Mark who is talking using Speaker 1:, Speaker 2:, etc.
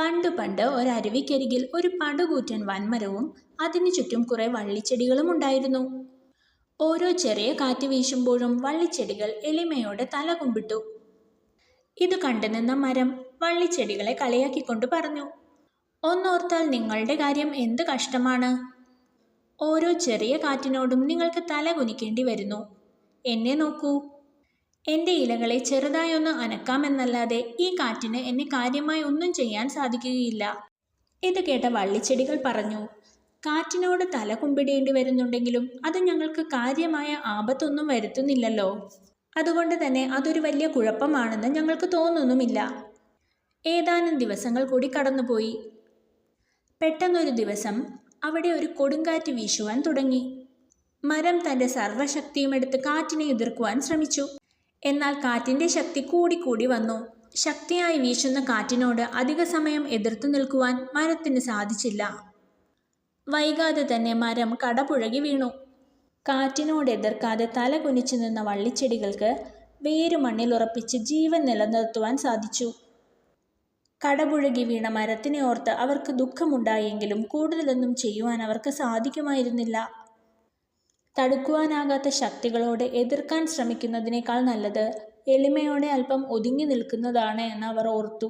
Speaker 1: പണ്ടു പണ്ട് ഒരരുവിക്കരികിൽ ഒരു പടുകൂറ്റൻ വൻമരവും അതിനു ചുറ്റും കുറെ വള്ളിച്ചെടികളും ഉണ്ടായിരുന്നു. ഓരോ ചെറിയ കാറ്റ് വീശുമ്പോഴും വള്ളിച്ചെടികൾ എളിമയോടെ തല കുമ്പിട്ടു. ഇത് കണ്ടു നിന്ന മരം വള്ളിച്ചെടികളെ കളിയാക്കിക്കൊണ്ട് പറഞ്ഞു ഒന്നോർത്താൽ നിങ്ങളുടെ കാര്യം എന്ത് കഷ്ടമാണ്? ഓരോ ചെറിയ കാറ്റിനോടും നിങ്ങൾക്ക് തല കുനിക്കേണ്ടി വരുന്നു. എന്നെ നോക്കൂ. എന്റെ ഇലകളെ ചെറുതായൊന്ന് അനക്കാമെന്നല്ലാതെ ഈ കാറ്റിന് എന്നെ കാര്യമായി ഒന്നും ചെയ്യാൻ സാധിക്കുകയില്ല. ഇത് കേട്ട വള്ളിച്ചെടികൾ പറഞ്ഞു കാറ്റിനോട് തല കുമ്പിടേണ്ടി വരുന്നുണ്ടെങ്കിലും അത് ഞങ്ങൾക്ക് കാര്യമായ ആപത്തൊന്നും വരുത്തുന്നില്ലല്ലോ. അതുകൊണ്ട് തന്നെ അതൊരു വലിയ കുഴപ്പമാണെന്ന് ഞങ്ങൾക്ക് തോന്നുന്നുമില്ല. ഏതാനും ദിവസങ്ങൾ കൂടി കടന്നുപോയി. പെട്ടെന്നൊരു ദിവസം അവിടെ ഒരു കൊടുങ്കാറ്റ് വീശുവാൻ തുടങ്ങി. മരം തന്റെ സർവശക്തിയും എടുത്ത് കാറ്റിനെ എതിർക്കുവാൻ ശ്രമിച്ചു. എന്നാൽ കാറ്റിന്റെ ശക്തി കൂടിക്കൂടി വന്നു. ശക്തിയായി വീശുന്ന കാറ്റിനോട് അധിക സമയം എതിർത്തു നിൽക്കുവാൻ മരത്തിന് സാധിച്ചില്ല. വൈകാതെ തന്നെ മരം കടപുഴകി വീണു. കാറ്റിനോട് എതിർക്കാതെ തല കുനിച്ചു നിന്ന വള്ളിച്ചെടികൾക്ക് വേര് മണ്ണിൽ ഉറപ്പിച്ച് ജീവൻ നിലനിർത്തുവാൻ സാധിച്ചു. കടപുഴകി വീണ മരത്തിനെ ഓർത്ത് അവർക്ക് ദുഃഖമുണ്ടായെങ്കിലും കൂടുതലൊന്നും ചെയ്യുവാൻ അവർക്ക് സാധിക്കുമായിരുന്നില്ല. തടുക്കുവാനാകാത്ത ശക്തികളോട് എതിർക്കാൻ ശ്രമിക്കുന്നതിനേക്കാൾ നല്ലത് എളിമയോടെ അല്പം ഒതുങ്ങി നിൽക്കുന്നതാണ് എന്ന് അവർ ഓർത്തു.